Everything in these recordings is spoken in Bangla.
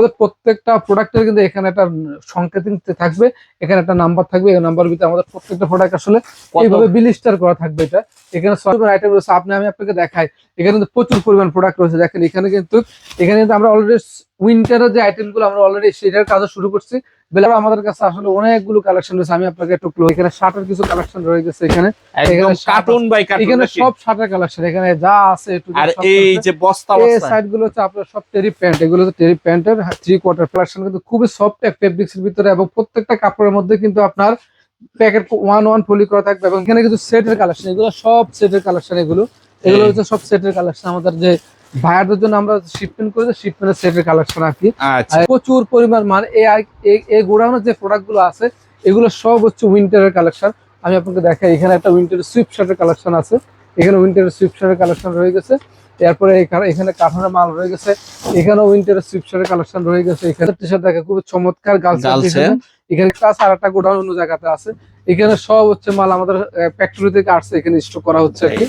আমাদের প্রত্যেকটা প্রোডাক্টের কিন্তু এখানে একটা সংকেতিং থাকবে এখানে একটা নাম্বার থাকবে এই নাম্বার ভিতরে আমাদের প্রত্যেকটা প্রোডাক্ট আসলে এইভাবে বিলিস্টার করা থাকবে এটা। এখানে সব আইটেম রয়েছে আপনি আমি আপনাকে দেখাই। এখানে কিন্তু প্রচুর পরিমাণ প্রোডাক্ট রয়েছে। দেখেন এখানে কিন্তু এখানে কিন্তু আমরা অলরেডি উইন্টারের যে আইটেমগুলো আমরা অলরেডি সেটার কাজও শুরু করছি। বেলা আমাদের কাছে আসলে অনেকগুলো কালেকশন রয়েছে আমি আপনাকে একটু close- এখানে শার্টের কিছু কালেকশন রয়ে গেছে এখানে কার্টুন বাই কার্টুন এখানে সব শার্টের কালেকশন এখানে যা আছে একটু আর এই যে বস্তা এই বস্তা। সাইডগুলো হচ্ছে আপনার সব টেরি প্যান্ট এগুলো হচ্ছে টেরি প্যান্টের থ্রি কোয়ার্টার কালেকশন কিন্তু খুবই সফট এক ফেব্রিক্স এর ভিতরে এবং প্রত্যেকটা কাপড়ের মধ্যে কিন্তু আপনার প্যাকেট ওয়ান ওয়ান ফলি করা থাকবে এবং এখানে কিছু সেটের কালেকশন এগুলো সব সেটের কালেকশন এগুলো। এগুলো হচ্ছে সব সেটের কালেকশন আমাদের যে ভাইয়ারদের জন্য আমরা শিপমেন্ট করেছি শিপমেন্টের সেফে কালেকশন আর কি প্রচুর পরিমাণ মানে এই গোডাউনের যে প্রোডাক্টগুলো আছে এগুলো সব হচ্ছে উইন্টারের কালেকশন আমি আপনাকে দেখাই এখানে একটা উইন্টারের সুইপশার্টের কালেকশন আছে। এখানে উইন্টারের সুইপশার্টের কালেকশন রয়ে গেছে। এরপরে এখানে এখানে কাঠানোর মাল রয়ে গেছে। এখানেও উইন্টারের সুইপ শার্টের কালেকশন রয়ে গেছে। এখানে টি শার্ট দেখে খুবই চমৎকার গার্লস এখানে। ক্লাস আর একটা গোডাউন অন্য জায়গাতে আছে। এখানে সব হচ্ছে মাল আমাদের ফ্যাক্টরি থেকে আসছে। এখানে স্টক করা হচ্ছে আর কি।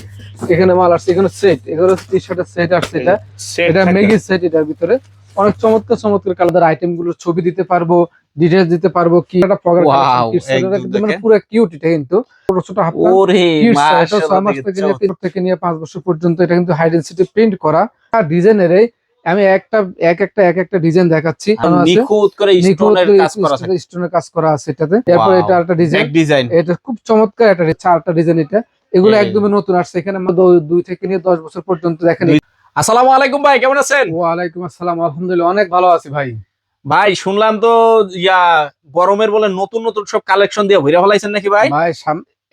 এখানে মাল আসছে। এখানে সেট এখানে টি শার্টের সেট আসছে এটা। এটা মেগি সেট এটার ভিতরে। অনেক চমৎকার চমৎকার কালার আইটেমগুলোর ছবি দিতে পারব। ডিটেলস দিতে পারব কি একটা প্রোগ্রাম মানে পুরো কিউট এটা কিন্তু। ছোট ছোট হাফ ওরে মাস থেকে নিয়ে থেকে নিয়ে পাঁচ বছর পর্যন্ত এটা কিন্তু হাই ডেন্সিটি প্রিন্ট করা। আর ডিজাইনের আমি একটা এক একটা এক একটা ডিজাইন দেখাচ্ছি। নিখুঁত করে স্টোনের কাজ করা থাকে। স্টোনের কাজ করা আছে এটাতে। Wow, এটা একটা ডিজাইন ডিজাইন এটা খুব চমৎকার একটা চারটা ডিজাইন এটা। এগুলো এই। একদমই নতুন আসছে এখানে আমরা দুই থেকে নিয়ে দশ বছর পর্যন্ত দেখেন আসসালামু আলাইকুম ভাই কেমন আছেন? ওয়ালাইকুম আসসালাম আলহামদুলিল্লাহ অনেক ভালো আছি ভাই। ভাই শুনলাম তো ইয়া গরমের বলে নতুন নতুন সব কালেকশন দিয়ে ভরে ফেলাইছেন নাকি ভাই? ভাই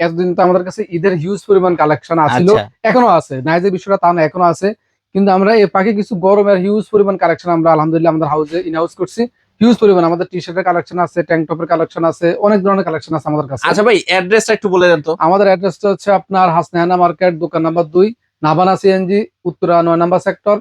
এতদিন তো আমাদের কাছে ঈদের হিউজ পরিমাণ কালেকশন আছিল। আচ্ছা। এখনও আছে। নাই যে বিষয়টা তা না এখনও আছে। কিন্তু আমরা এর পাখি কিছু গরমের হিউজ পরিমাণ কালেকশন আমরা আলহামদুলিল্লাহ আমাদের হাউসে ইন হাউস করছি। হিউজ পরিমাণ আমাদের টি শার্টের কালেকশন আছে ট্যাঙ্ক টপের কালেকশন আছে অনেক ধরনের কালেকশন আছে আমাদের কাছে। আচ্ছা ভাই অ্যাড্রেসটা একটু বলে দেন তো। আমাদের অ্যাড্রেসটা হচ্ছে আপনার হাসনাহানা মার্কেট দোকান নাম্বার দুই নাবানা সিএনজি উত্তরা নয় নাম্বার সেক্টর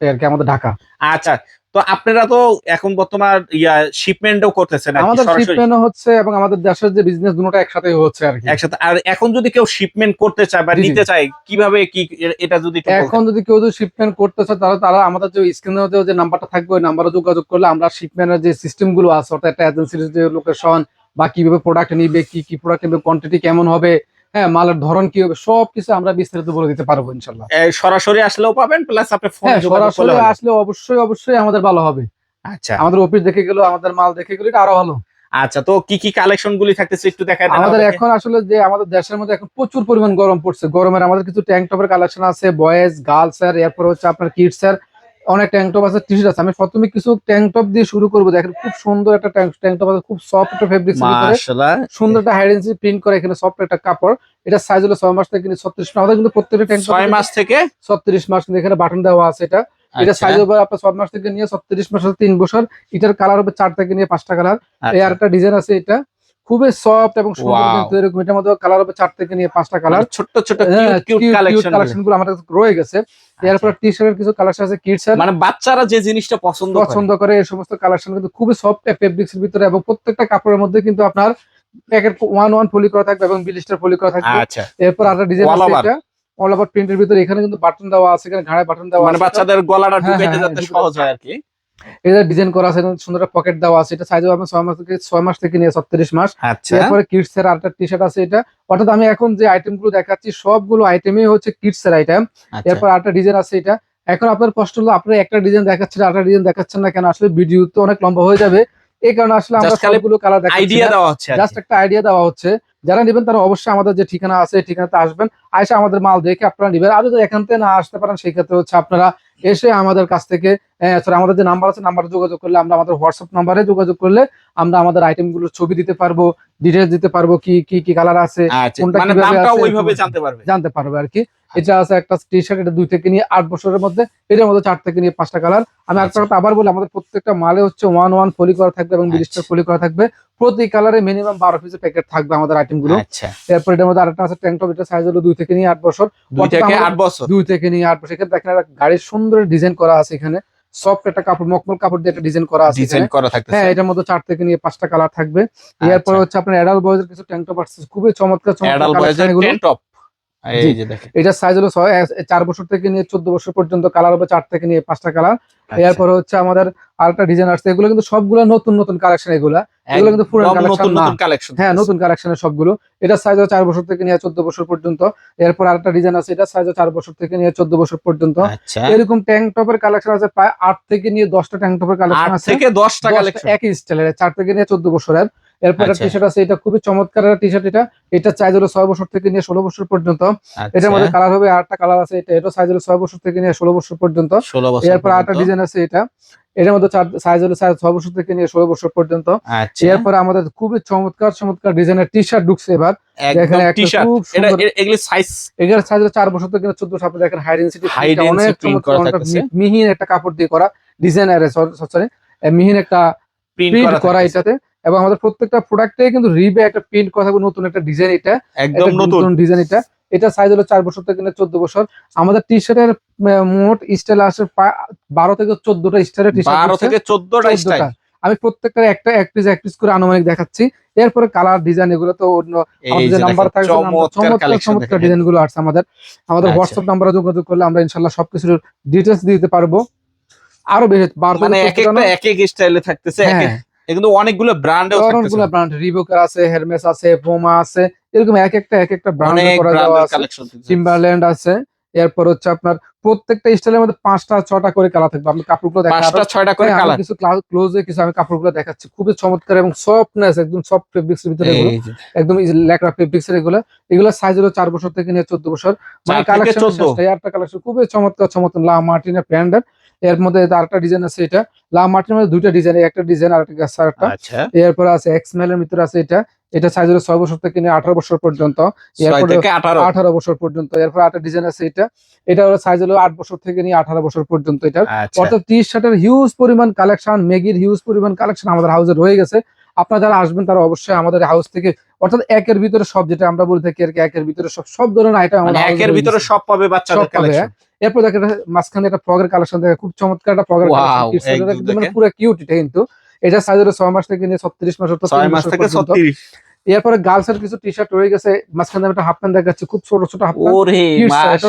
আর কি আমাদের ঢাকা। আচ্ছা তো আপনারা তো এখন বর্তমান ইয়া শিপমেন্টও করতেছেন আমাদের শিপমেন্ট হচ্ছে এবং আমাদের দেশের যে বিজনেস দুটোটা একসাথে হচ্ছে আর কি। একসাথে আর এখন যদি কেউ শিপমেন্ট করতে চায় বা। নিতে চায় কীভাবে কি এটা যদি এখন যদি কেউ যদি শিপমেন্ট করতে চায় তাহলে তারা আমাদের যে স্ক্রিনে যে নাম্বারটা থাকবে ওই নাম্বারে যোগাযোগ করলে আমরা শিপমেন্টের যে সিস্টেমগুলো আছে অর্থাৎ একটা এজেন্সির যে লোকেশন বা কীভাবে প্রোডাক্ট নিবে কি কি প্রোডাক্ট নেবে কোয়ান্টিটি কেমন হবে হ্যাঁ মালের ধরন কি হবে সব কিছু আমরা বিস্তারিত বলে দিতে পারব ইনশাল্লাহ। সরাসরি আসলেও পাবেন প্লাস আপনি ফোন হ্যাঁ সরাসরি আসলে অবশ্যই অবশ্যই আমাদের ভালো হবে। আচ্ছা। আমাদের অফিস দেখে গেলো আমাদের মাল দেখে গেলো এটা আরও ভালো। আচ্ছা তো কি কি কালেকশন গুলি থাকতেছে একটু দেখায় আমাদের এখন আসলে যে আমাদের দেশের মধ্যে এখন প্রচুর পরিমাণ গরম পড়ছে। গরমের আমাদের কিছু ট্যাঙ্ক টপের কালেকশন আছে বয়েজ গার্লস এর এরপর হচ্ছে আপনার কিডস এর। অনেক ট্যাঙ্ক টপ আছে টি শার্ট আছে। আমি প্রথমে কিছু ট্যাঙ্ক টপ দিয়ে শুরু করব। দেখেন খুব সুন্দর একটা ট্যাঙ্ক টপ আছে খুব সফট একটা মাশাআল্লাহ সুন্দর একটা হাইডেন্সি প্রিন্ট করে এখানে সফট একটা কাপড়। এটা সাইজ হলো ছয় মাস থেকে কিন্তু ছত্রিশ মাস। কিন্তু প্রত্যেকটা ট্যাঙ্ক ছয় মাস থেকে? ছত্রিশ মাস কিন্তু এখানে বাটন দেওয়া আছে এটা। এটা আচ্ছা, সাইজ হবে আপনার ছয় মাস থেকে নিয়ে ছত্রিশ মাস তিন বছর। এটার কালার হবে চার থেকে নিয়ে পাঁচটা কালার এই আচ্ছা। আর একটা ডিজাইন আছে এটা। খুবই সফট এবং সুন্দর এরকম এটার মধ্যে কালার হবে চার থেকে নিয়ে পাঁচটা কালার ছোট ছোট্ট কিউট কালেকশনগুলো আমাদের রয়ে গেছে। এরপর টি শার্টের কিছু কালেকশন আছে কিডস এর। মানে বাচ্চারা যে জিনিসটা পছন্দ করে। পছন্দ করে এই সমস্ত কালেকশন কিন্তু খুবই সফট ফেব্রিক্স এর ভিতরে এবং প্রত্যেকটা কাপড়ের মধ্যে কিন্তু আপনার প্যাকেট ওয়ান ওয়ান ফলি করা থাকবে এবং বিলিস্টার ফলি করা থাকবে। আচ্ছা। এরপর আরেকটা ডিজাইন আছে। এটা। অল ওভার প্রিন্টের ভিতরে এখানে কিন্তু বাটন দেওয়া আছে এখানে ঘাড়ে বাটন দেওয়া আছে। মানে বাচ্চাদের গলাটা হ্যাঁ, ঢুকাইতে হ্যাঁ, যাতে হ্যাঁ, সহজ হয় আর কি। এটা ডিজাইন করা আছে সুন্দর পকেট দেওয়া আছে। এটা সাইজ হবে ছয় মাস থেকে ছয় মাস থেকে নিয়ে ছত্রিশ মাস। আচ্ছা। এরপরে কিডস এর আরেকটা টি শার্ট আছে এটা। অর্থাৎ আমি এখন যে আইটেমগুলো দেখাচ্ছি সবগুলো আইটেমই হচ্ছে কিডস এর আইটেম আচ্ছা। এরপর আরেকটা ডিজাইন আছে এটা। এখন আপনার কষ্ট হলো আপনার একটা ডিজাইন দেখাচ্ছেন আরেকটা ডিজাইন দেখাচ্ছেন না কেন? আসলে ভিডিও তো অনেক লম্বা হয়ে যাবে। এই কারণে আসলে আমরা সবগুলো কালার দেখাচ্ছি আইডিয়া দেওয়া হচ্ছে জাস্ট একটা আইডিয়া দেওয়া হচ্ছে। যারা নেবেন তারা অবশ্যই আমাদের যে ঠিকানা আছে ঠিকানাতে আসবেন। আইসা আমাদের মাল দেখে আপনারা নেবেন। আর যদি এখান থেকে না আসতে পারেন সেই ক্ষেত্রে হচ্ছে আপনারা এসে আমাদের কাছ থেকে sorry, আমাদের যে নাম্বার আছে নাম্বারে যোগাযোগ করলে আমরা আমাদের হোয়াটসঅ্যাপ নাম্বারে যোগাযোগ করলে আমরা আমাদের আইটেমগুলোর ছবি দিতে পারব ডিটেলস দিতে পারব কি কি কি কালার আছে আচ্ছা কোনটা মানে জানতে পারবে। জানতে পারবে আর কি। এটা আছে একটা টি শার্ট এটা দুই থেকে নিয়ে আট বছরের মধ্যে। এটার মধ্যে চার থেকে নিয়ে পাঁচটা কালার আমি একটা আচ্ছা। কথা আবার বলি আমাদের প্রত্যেকটা মালে হচ্ছে ওয়ান ওয়ান ফলি করা থাকবে এবং বিলিস্টার আচ্ছা। ফলি করা থাকবে। প্রতি কালারে মিনিমাম বারো পিসের প্যাকেট থাকবে আমাদের আইটেমগুলো। আচ্ছা। এরপর এটার মধ্যে আরেকটা আছে ট্যাঙ্ক টপ এটা সাইজ হলো দুই থেকে নিয়ে আট বছর। দুই থেকে আট বছর। দুই থেকে নিয়ে আট বছর। এখানে দেখেন একটা গাড়ির সুন্দর ডিজাইন করা আছে এখানে। সফট একটা কাপড় মকমল কাপড় দিয়ে একটা ডিজাইন করা আছে ডিজাইন করা থাকতেছে। হ্যাঁ এটার মধ্যে চার থেকে নিয়ে পাঁচটা কালার থাকবে। এরপর। হচ্ছে আপনার অ্যাডাল্ট বয়েজের কিছু ট্যাঙ্ক টপ আসছে খুবই চমৎকার চমৎকার টপ এটা সাইজ হলো চার বছর থেকে নিয়ে চোদ্দ বছর পর্যন্ত কালার হবে চার থেকে নিয়ে পাঁচটা কালার আচ্ছা। এরপরে হচ্ছে আমাদের আরেকটা ডিজাইন আসছে এগুলো কিন্তু সবগুলো নতুন নতুন কালেকশন এগুলা। এগুলো কিন্তু পুরান নতুন কালেকশন হ্যাঁ নতুন কালেকশনের সবগুলো। এটা সাইজ চার বছর থেকে নিয়ে চোদ্দ বছর পর্যন্ত। এরপর আরেকটা ডিজাইন আছে এটা সাইজ চার বছর থেকে নিয়ে চোদ্দ বছর পর্যন্ত। আচ্ছা। এরকম ট্যাঙ্ক টপের কালেকশন আছে প্রায় আট থেকে নিয়ে দশটা ট্যাঙ্ক টপের কালেকশন আছে। থেকে দশটা দশটা কালেকশন একই স্টাইলের চার থেকে নিয়ে চোদ্দ বছরের। এরপর আচ্ছা। টি শার্ট আছে এটা খুবই চমৎকার টি শার্ট এটা। এটা সাইজ হলো ছয় বছর থেকে নিয়ে ষোলো বছর পর্যন্ত। আচ্ছা। এটার মধ্যে কালার হবে আটটা কালার আছে এটা এটা সাইজ হলো ছয় বছর থেকে নিয়ে ষোলো বছর পর্যন্ত। এরপর পর্যন্ত। ডিজাইন আছে এটা। এটার মধ্যে সাইজ হলো সাইজ ছয় বছর থেকে নিয়ে ষোলো বছর পর্যন্ত। আচ্ছা। এরপর আমাদের খুবই চমৎকার চমৎকার ডিজাইনের টি শার্ট ঢুকছে এবার। দেখেন খুব এগুলি সাইজ এটার সাইজ হলো চার বছর থেকে চোদ্দ আপনি দেখেন হাই ডেন্সিটি অনেক চমৎকার মিহিন একটা কাপড় দিয়ে করা ডিজাইন সরি মিহিন একটা প্রিন্ট করা। এটাতে। এবং আমাদের প্রত্যেকটা প্রোডাক্টে কিন্তু রিবে একটা প্রিন্ট করা থাকবে নতুন একটা ডিজাইন এটা। একদম নতুন। ডিজাইন এটা। এটা সাইজ হলো চার বছর থেকে চোদ্দ বছর। আমাদের টি শার্টের মোট স্টাইল আসে বারো থেকে চোদ্দটা স্টাইলের টি বারো শার্ট থেকে চোদ্দটা স্টাইল আমি প্রত্যেকটা একটা এক পিস এক পিস করে আনুমানিক দেখাচ্ছি। এরপরে কালার ডিজাইন এগুলো তো অন্য আমাদের নাম্বার থাকবে চমৎকার চমৎকার ডিজাইনগুলো আছে আমাদের। আমাদের আচ্ছা। হোয়াটসঅ্যাপ নাম্বারে যোগাযোগ করলে আমরা ইনশাল্লাহ সবকিছুর ডিটেলস দিতে পারব। আরও বেশি বারো মানে এক একটা এক এক স্টাইলে থাকতেছে এক হ্যাঁ। কিন্তু অনেকগুলো ব্র্যান্ডেও অনেকগুলো ব্র্যান্ড রিবোকার আছে হেরমেস আছে পোমা আছে এরকম এক একটা এক একটা ব্র্যান্ড করা যাওয়া আছে। টিম্বারল্যান্ড আছে এরপর হচ্ছে আপনার প্রত্যেকটা স্টাইলের মধ্যে পাঁচটা ছটা করে কালার থাকবে। আপনি কাপড়গুলো পাঁচটা ছয়টা করে হ্যাঁ, কালার কিছু ক্লোজে কিছু আমি কাপড়গুলো দেখাচ্ছি। খুবই চমৎকার এবং সফটনেস একদম সফট ফেব্রিক্স এর ভিতরে এগুলো। একদম লেকড়া ফেব্রিক্স এর এগুলো। এগুলো সাইজ হলো চার বছর থেকে নিয়ে চোদ্দ বছর। মানে কালেকশন 14 একটা কালেকশন খুবই চমৎকার চমৎকার। লা মার্টিনের ব্র্যান্ডের এর মধ্যে আরেকটা ডিজাইন আছে এটা লা মার্টিনের মধ্যে দুইটা ডিজাইন একটা ডিজাইন আর একটা এরপর আছে এক্সমেল এর ভিতরে আছে এটা। এটা সাইজ হলো ছয় বছর থেকে নিয়ে আঠারো বছর পর্যন্ত। আঠারো। বছর পর্যন্ত। এরপর একটা ডিজাইন আছে এটা। এটা হলো সাইজ হলো আট বছর থেকে নিয়ে আঠারো বছর পর্যন্ত এটা। আচ্ছা। অর্থাৎ টি শার্টের হিউজ পরিমাণ কালেকশন মেগির হিউজ পরিমাণ কালেকশন আমাদের হাউসে রয়ে গেছে। আপনারা যারা আসবেন তারা অবশ্যই আমাদের হাউস থেকে অর্থাৎ একের ভিতরে সব যেটা আমরা বলে থাকি আর একের ভিতরে সব সব ধরনের আইটেম মানে আমাদের একের ভিতরে সব পাবে বাচ্চাদের সব পাবে, কালেকশন এরপর এটা মাঝখানে একটা ফ্রগের কালেকশন দেখে খুব চমৎকার একটা ফ্রগের কালেকশন। মানে পুরো কিউট এটা কিন্তু। এটা সাইজ হলো ছয় মাস থেকে নিয়ে ছত্রিশ মাস অর্থাৎ ছয় মাস থেকে ছত্রিশ। এরপরে গার্লস এর কিছু টি শার্ট রয়ে গেছে মাঝখানে একটা হাফ প্যান্ট দেখাচ্ছি খুব ছোট ছোট হাফ প্যান্ট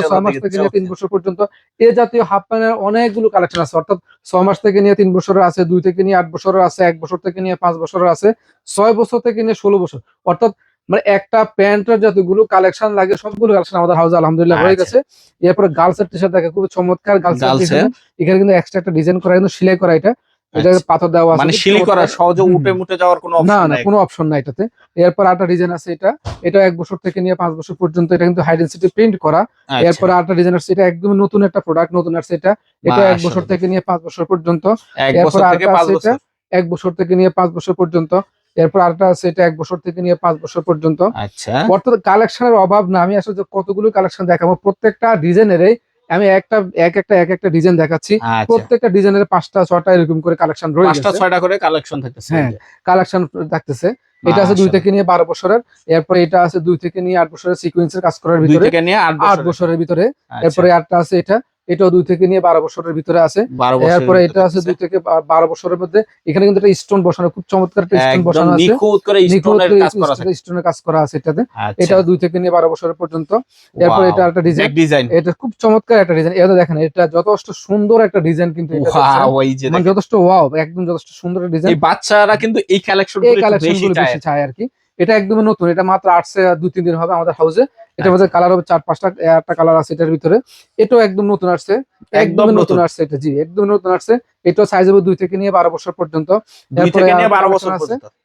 ছয় মাস থেকে নিয়ে তিন বছর পর্যন্ত। এ জাতীয় হাফ প্যান্টের অনেকগুলো কালেকশন আছে অর্থাৎ ছয় মাস থেকে নিয়ে তিন বছরের আছে দুই থেকে নিয়ে আট বছরের আছে এক বছর থেকে নিয়ে পাঁচ বছরের আছে ছয় বছর থেকে নিয়ে ষোলো বছর। অর্থাৎ মানে একটা প্যান্টের যতগুলো কালেকশন লাগে সবগুলো কালেকশন আমাদের হাউসে আলহামদুলিল্লাহ হয়ে আচ্ছা। গেছে। এরপরে গার্লস এর টি শার্ট দেখে খুবই চমৎকার গার্লস? এখানে কিন্তু এক্সট্রা একটা ডিজাইন করা কিন্তু সেলাই করা এটা। এটা আচ্ছা। পাথর দেওয়া আছে। মানে খুব শিলি করা সহজে। উঠে মুটে যাওয়ার কোনো না অপশন না নাই? কোনো অপশন নাই এটাতে। এরপর আরেকটা ডিজাইন আছে এটা। এটা এক বছর থেকে নিয়ে পাঁচ বছর পর্যন্ত এটা কিন্তু হাই ডেন্সিটি প্রিন্ট করা। আচ্ছা, এরপরে আরেকটা ডিজাইন আসছে এটা একদম নতুন একটা প্রোডাক্ট নতুন আসছে এটা। এটা এক বছর থেকে নিয়ে পাঁচ বছর পর্যন্ত। এক এরপর বছর থেকে আরেকটা পাঁচ আছে বছর। এক বছর থেকে নিয়ে পাঁচ বছর পর্যন্ত। এরপর আরেকটা আছে এটা এক বছর থেকে নিয়ে পাঁচ বছর পর্যন্ত। আচ্ছা। অর্থাৎ কালেকশনের অভাব না আমি আসলে কতগুলো কালেকশন দেখাবো প্রত্যেকটা ডিজাইনেরই আমি একটা এক একটা এক একটা ডিজাইন দেখাচ্ছি। আচ্ছা। প্রত্যেকটা ডিজাইনের পাঁচটা ছটা এরকম করে কালেকশন রয়েছে পাঁচটা ছয়টা করে কালেকশন থাকতেছে হ্যাঁ, কালেকশন থাকতেছে। এটা আছে দুই থেকে নিয়ে বারো বছরের এরপরে এটা আছে দুই থেকে নিয়ে আট বছরের সিকুয়েন্সের কাজ করার দুই ভিতরে থেকে নিয়ে আট আট বছরের ভিতরে। আচ্ছা, এরপরে আটটা আছে এটা এটাও দুই থেকে নিয়ে বারো বছরের ভিতরে আছে। এরপরে এটা আছে দুই থেকে বারো বছরের মধ্যে। এখানে কিন্তু একটা স্টোন বসানো খুব চমৎকার একটা স্টোন বসানো আছে। স্টোনের কাজ করা আছে এটাতে। আচ্ছা, এটাও দুই থেকে নিয়ে বারো বছরের পর্যন্ত। এরপর এটা একটা ডিজাইন ডিজাইন এটা খুব চমৎকার একটা ডিজাইন এটা দেখেন এটা যথেষ্ট সুন্দর একটা ডিজাইন কিন্তু মানে। যথেষ্ট ওয়াও একদম যথেষ্ট সুন্দর ডিজাইন বাচ্চারা কিন্তু এই কালেকশন এই কালেকশনগুলো বেশি চায় আর কি। এটা একদমই নতুন এটা মাত্র আসছে দুই তিন দিন হবে আমাদের হাউসে এটার মধ্যে কালার হবে চার পাঁচটা একটা কালার আছে এটার ভিতরে। এটাও একদম নতুন আসছে একদম নতুন। আসছে এটা জি একদম নতুন আসছে। এটাও সাইজ হবে দুই থেকে নিয়ে বারো বছর পর্যন্ত।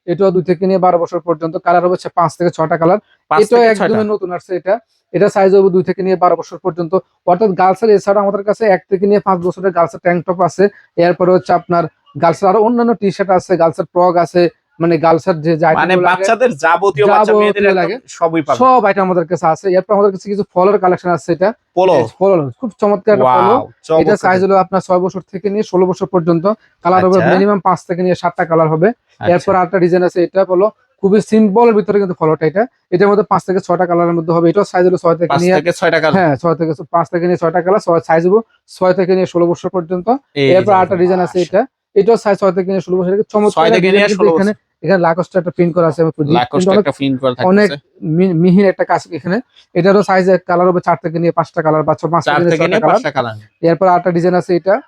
এটাও দুই থেকে নিয়ে বারো বছর পর্যন্ত। কালার হবে হচ্ছে পাঁচ থেকে ছটা কালার এটাও একদমই নতুন আসছে এটা। এটা সাইজ হবে দুই থেকে নিয়ে বারো বছর পর্যন্ত। অর্থাৎ গার্লসের এছাড়া আমাদের কাছে এক থেকে নিয়ে পাঁচ বছরের গার্লসের ট্যাঙ্ক টপ আছে। এরপরে হচ্ছে আপনার গার্লসের আরও অন্যান্য টি শার্ট আছে গার্লসের ফ্রক আছে মানে গার্লসের যে মানে বাচ্চাদের যাবতীয় বাচ্চা মেয়েদের লাগে। সবই পাবে। সব আইটেম আমাদের কাছে আছে। এরপর আমাদের কাছে কিছু ফলের কালেকশন আছে এটা। পোলো ফল খুব চমৎকার একটা ওয়াও এটা সাইজ হলো আপনার ছয় বছর থেকে নিয়ে ষোলো বছর পর্যন্ত। কালার হবে আচ্ছা। মিনিমাম পাঁচ থেকে নিয়ে সাতটা কালার হবে। আচ্ছা। এরপর আরেকটা ডিজাইন আছে এটা হলো খুবই সিম্পলের ভিতরে কিন্তু ফলোটা এটা। এটার মধ্যে পাঁচ থেকে ছয়টা কালারের মধ্যে হবে। এটাও সাইজ হলো ছয় থেকে পাঁচ নিয়ে থেকে ছয়টা কালার হ্যাঁ ছয় থেকে পাঁচ থেকে নিয়ে ছয়টা কালার ছয় সাইজ হব। ছয় থেকে নিয়ে ষোলো বছর পর্যন্ত। এরপর যে আরেকটা ডিজাইন আছে এটা। এটাও সাইজ ছয় থেকে নিয়ে ষোলো বছর চমৎকার ছয় থেকে design নিয়ে কিন্তু 16 এখানে লাকস্টার একটা প্রিন্ট করা আছে লাকোস্ট অনেক একটা ফিন করা অনেক থাকতেছে মি- মিহিন একটা কাজ এখানে। এটারও সাইজ কালার হবে চার থেকে নিয়ে পাঁচটা কালার বা পাঁচটা কালার এরপর আরেকটা ডিজাইন আছে এটা।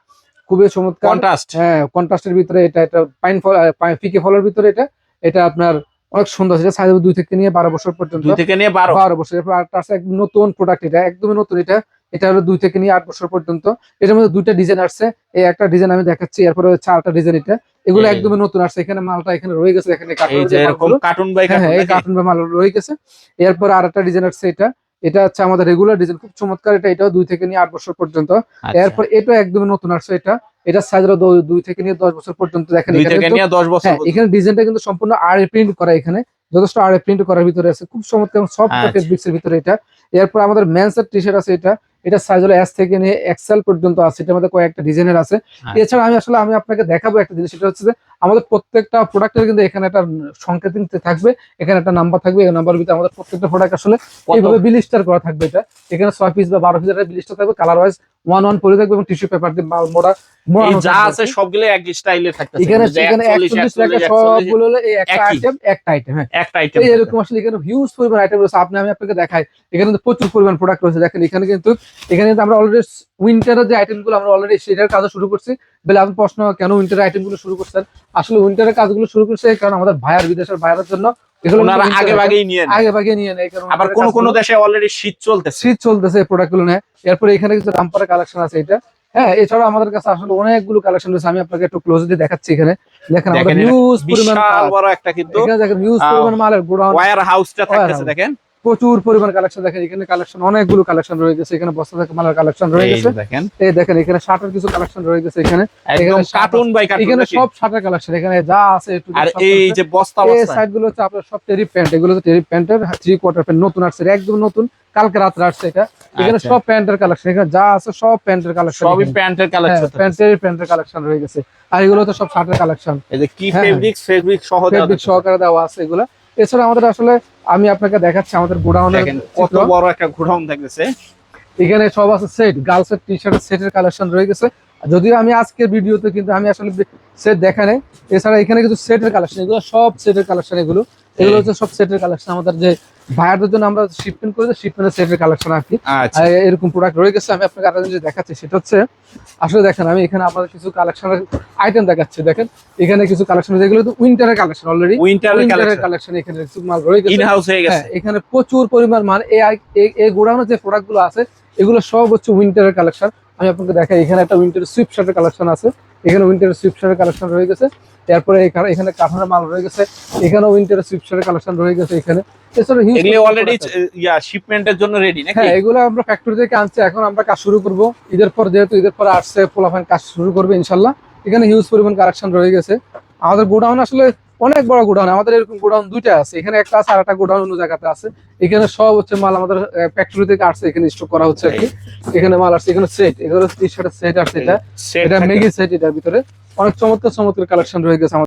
খুবই চমৎকার। কন্ট্রাস্ট হ্যাঁ কন্ট্রাস্টের ভিতরে এটা এটা পাইন ফল ফিকে ফলের ভিতরে এটা এটা আপনার অনেক সুন্দর সেটা সাইজ দুই থেকে নিয়ে বারো বছর পর্যন্ত। থেকে নিয়ে বারো। বারো বছর। এরপর আরেকটা আছে নতুন প্রোডাক্ট এটা একদমই নতুন এটা। এটা হলো দুই থেকে নিয়ে আট বছর পর্যন্ত। এটার মধ্যে দুইটা ডিজাইন আসছে। এই একটা ডিজাইন আমি দেখাচ্ছি। এরপরে চারটা ডিজাইন এটা। এগুলো। একদমই নতুন আসছে। এখানে মালটা এখানে রয়ে গেছে এখানে। কার্টুন বাই কার্টুন বা মাল রয়ে গেছে। এরপর আর একটা ডিজাইন আসছে এটা। এটা হচ্ছে আমাদের রেগুলার ডিজাইন খুব চমৎকার এটা। এটাও দুই থেকে নিয়ে আট বছর পর্যন্ত। আচ্ছা। এরপর এটা একদমই নতুন আসছে এটা। এটা সাইজ দুই থেকে নিয়ে দশ বছর পর্যন্ত দেখেন এখানে বছর হ্যাঁ এখানে ডিজাইনটা কিন্তু সম্পূর্ণ আর প্রিন্ট করা এখানে। যথেষ্ট আর প্রিন্ট করার ভিতরে আছে। খুব চমৎকার সফট আচ্ছা। ফেব্রিক্স এর ভিতরে এটা। এরপর আমাদের মেন্সের টি শার্ট আছে এটা। এটা সাইজ হলো এস থেকে নিয়ে এক্সেল পর্যন্ত আছে। এটার মধ্যে কয়েকটা ডিজাইনের আছে। আচ্ছা। এছাড়া আমি আসলে আমি আপনাকে দেখাবো একটা জিনিস সেটা হচ্ছে যে আমাদের প্রত্যেকটা প্রোডাক্টের কিন্তু এখানে একটা সংকেত থাকবে। এখানে একটা নাম্বার থাকবে। এই নাম্বার ভিতরে আমাদের প্রত্যেকটা প্রোডাক্ট আসলে? এইভাবে বিলিস্টার করা থাকবে এটা। এখানে ছয় পিস বা বারো পিস একটা বিলিস্টার থাকবে। কালার ওয়াইজ ওয়ান ওয়ান পরে থাকবে এবং টিস্যু পেপার দিয়ে মাল মোড়া এই যা থাকবে আছে সবগুলো এক স্টাইলে থাকতেছে। এখানে এখানে 41, 41 টাকা সবগুলো হলো এই একটা আইটেম একটা আইটেম হ্যাঁ। একটা আইটেম এরকম আসলে এখানে হিউজ পরিমাণ আইটেম রয়েছে। আপনি আমি আপনাকে দেখাই। এখানে কিন্তু প্রচুর পরিমাণ প্রোডাক্ট রয়েছে। দেখেন এখানে কিন্তু এখানে কিন্তু আমরা অলরেডি উইন্টারের যে আমরা অলরেডি সেটার কাজও শুরু করছি। বলে আপনার প্রশ্ন কেন উইন্টারের আইটেমগুলো শুরু করছেন? আসলে উইন্টারের কাজগুলো শুরু করছে কারণ আমাদের ভাইয়ার বিদেশের ভাইয়ার জন্য। আগে ভাগেই নিয়ে আগে ভাগে নিয়ে নেয়। কারণ আবার winter কোন কোন দেশে অলরেডি শীত চলতেছে। শীত চলতেছে এই প্রোডাক্টগুলো নেয়। এরপরে এখানে কিছু রামপারের কালেকশন আছে এটা হ্যাঁ এছাড়াও আমাদের কাছে আসলে অনেকগুলো কালেকশন রয়েছে। আমি আপনাকে একটু ক্লোজলি দেখাচ্ছি এখানে। দেখেন আমাদের হিউজ পরিমাণ একটা কিন্তু এখানে দেখেন হিউজ পরিমাণ মালের গোডাউন। ওয়্যার হাউসটা থাকতেছে। দেখেন। প্রচুর পরিমাণ কালেকশন দেখেন এখানে কালেকশন অনেকগুলো কালেকশন রয়ে গেছে এখানে বস্তা থেকে মালের কালেকশন রয়ে গেছে। দেখেন। এই দেখেন এখানে শার্টের কিছু কালেকশন রয়ে গেছে এখানে। কার্টুন বাই কার্টুন এখানে সব শার্টের কালেকশন এখানে যা আছে আর এই যে বস্তা এই বস্তা। সাইডগুলো হচ্ছে আপনার সব টেরি প্যান্ট এগুলো হচ্ছে টেরি প্যান্টের থ্রি কোয়ার্টার প্যান্ট নতুন আসছে একদম নতুন। কালকে রাত্রে আসছে এটা। এখানে আচ্ছা। সব প্যান্টের কালেকশন এখানে যা আছে সব প্যান্টের কালেকশন সবই প্যান্টের কালেকশন প্যান্টের প্যান্টের কালেকশন রয়ে গেছে। আর এগুলো তো সব শার্টের কালেকশন এই যে কি হ্যাঁ। ফেব্রিক ফেব্রিক সহ ফেব্রিক দেওয়া আছে এগুলো। এছাড়া আমাদের আসলে আমি আপনাকে দেখাচ্ছি আমাদের গোডাউনে কত বড় একটা গোডাউন থাকতেছে এখানে সব আছে সেট গার্লস এর টি শার্ট সেটের কালেকশন রয়ে গেছে। যদিও আমি আজকের ভিডিওতে কিন্তু আমি আসলে সেট দেখা নেই। এছাড়া এখানে কিছু সেটের কালেকশন এগুলো সব সেটের কালেকশন এগুলো। এগুলো হচ্ছে সব সেটের কালেকশন আমাদের যে ভাইয়ারদের জন্য আমরা শিপমেন্ট করে শিপমেন্টের সেফের কালেকশন আর এরকম প্রোডাক্ট রয়ে গেছে আমি আপনাকে আরেকটা জিনিস দেখাচ্ছি সেটা হচ্ছে আসলে দেখেন আমি এখানে আপনাদের কিছু কালেকশনের আইটেম দেখাচ্ছি দেখেন। এখানে কিছু কালেকশন যেগুলো তো উইন্টারের কালেকশন অলরেডি উইন্টারের কালেকশন এখানে কিছু মাল রয়ে ইন গেছে। হাউস হয়ে গেছে। হ্যাঁ এখানে প্রচুর পরিমাণ মাল এই- এই গোডাউনের যে প্রোডাক্টগুলো আছে এগুলো সব হচ্ছে উইন্টারের কালেকশন আমি আপনাকে দেখাই এখানে একটা উইন্টার সুইপ শার্টের কালেকশন আছে। এখানে উইন্টারের সুইপ শার্টের কালেকশন রয়ে গেছে। তারপরে এখানে এখানে কাঠানোর মাল রয়ে গেছে। এখানেও উইন্টারের সুইপ শার্টের কালেকশন রয়ে গেছে এখানে। এছাড়া অলরেডি। ইয়া শিপমেন্টের জন্য রেডি নাকি? হ্যাঁ এগুলো আমরা ফ্যাক্টরি থেকে আনছি। এখন আমরা কাজ শুরু করব। ঈদের পর যেহেতু ঈদের পর আসছে পোলাফান কাজ শুরু করবে ইনশাল্লাহ। এখানে হিউজ পরিমাণ কালেকশন রয়ে গেছে। আমাদের গোডাউন আসলে অনেক বড় গোডাউন আমাদের এরকম গোডাউন দুইটা আছে। এখানে একটা আছে আর একটা গোডাউন অন্য জায়গাতে আছে। এখানে সব হচ্ছে মাল আমাদের ফ্যাক্টরি থেকে আসছে এখানে স্টক করা হচ্ছে আর কি। এখানে মাল আসছে এখানে সেট এগুলো টি শার্টের সেট আসছে এটা। এটা মেগি সেট এটার ভিতরে। অনেক চমৎকার চমৎকার কালেকশন রয়ে গেছে